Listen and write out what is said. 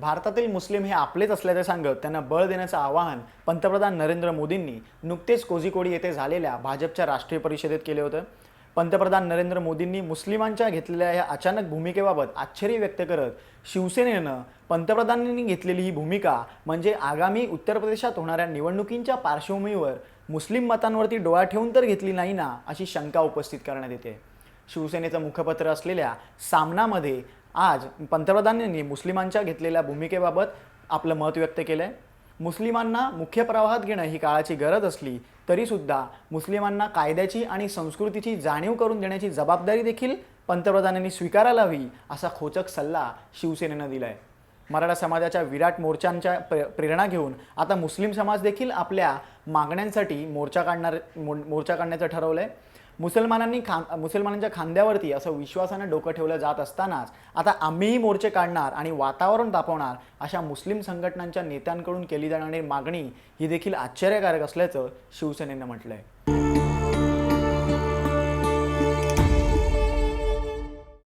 भारतातील मुस्लिम हे आपलेच असल्याचे सांगत त्यांना बळ देण्याचं आवाहन पंतप्रधान नरेंद्र मोदींनी नुकतेच कोझिकोडी येथे झालेल्या भाजपच्या राष्ट्रीय परिषदेत केले होते. पंतप्रधान नरेंद्र मोदींनी मुस्लिमांच्या घेतलेल्या या अचानक भूमिकेबाबत आश्चर्य व्यक्त करत शिवसेनेनं पंतप्रधानांनी घेतलेली ही भूमिका म्हणजे आगामी उत्तर प्रदेशात होणाऱ्या निवडणुकींच्या पार्श्वभूमीवर मुस्लिम मतांवरती डोळा ठेवून तर घेतली नाही ना अशी शंका उपस्थित करण्यात येते. शिवसेनेचं मुखपत्र असलेल्या सामनामध्ये आज पंतप्रधानांनी मुस्लिमांच्या घेतलेल्या भूमिकेबाबत आपलं मत व्यक्त केलं आहे मुस्लिमांना मुख्य प्रवाहात घेणं ही काळाची गरज असली तरीसुद्धा मुस्लिमांना कायद्याची आणि संस्कृतीची जाणीव करून देण्याची जबाबदारी देखील पंतप्रधानांनी स्वीकारायला हवी असा खोचक सल्ला शिवसेनेनं दिला आहे मराठा समाजाच्या विराट मोर्चांच्या प्रे प्रेरणा घेऊन आता मुस्लिम समाज देखील आपल्या मागण्यांसाठी मोर्चा काढणार मोर्चा काढण्याचं ठरवलं आहे मुसलमानांनी खां मुसलमानांच्या खांद्यावरती असं विश्वासानं डोकं ठेवलं जात असतानाच आता आम्हीही मोर्चे काढणार आणि वातावरण तापवणार अशा मुस्लिम संघटनांच्या नेत्यांकडून केली जाणारी मागणी ही देखील आश्चर्यकारक असल्याचं शिवसेनेनं म्हटलं आहे